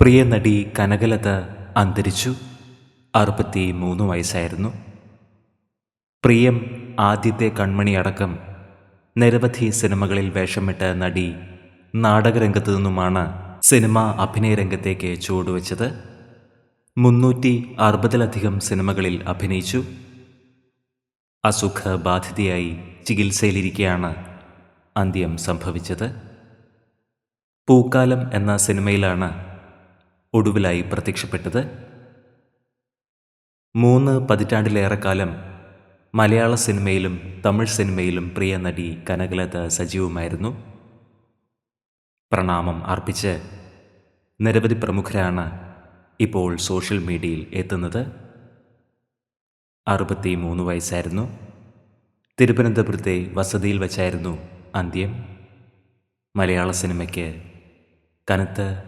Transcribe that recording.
പ്രിയ നടി കനകലത അന്തരിച്ചു. അറുപത്തി മൂന്ന് വയസ്സായിരുന്നു. പ്രിയം ആദ്യത്തെ കൺമണി അടക്കം നിരവധി സിനിമകളിൽ വേഷമിട്ട നടി നാടകരംഗത്തു നിന്നുമാണ് സിനിമാ അഭിനയ രംഗത്തേക്ക് ചുവടുവെച്ചത്. മുന്നൂറ്റി അറുപതിലധികം സിനിമകളിൽ അഭിനയിച്ചു. അസുഖബാധിതയായി ചികിത്സയിലിരിക്കെയാണ് അന്ത്യം സംഭവിച്ചത്. പൂക്കാലം എന്ന സിനിമയിലാണ് ഒടുവിലായി പ്രത്യക്ഷപ്പെട്ടത്. മൂന്ന് പതിറ്റാണ്ടിലേറെക്കാലം മലയാള സിനിമയിലും തമിഴ് സിനിമയിലും പ്രിയ നടി കനകലത സജീവമായിരുന്നു. പ്രണാമം അർപ്പിച്ച് നിരവധി പ്രമുഖരാണ് ഇപ്പോൾ സോഷ്യൽ മീഡിയയിൽ എത്തുന്നത്. അറുപത്തി മൂന്ന് വയസ്സായിരുന്നു. തിരുവനന്തപുരത്തെ വസതിയിൽ വച്ചായിരുന്നു അന്ത്യം. മലയാള സിനിമയ്ക്ക് കനത്ത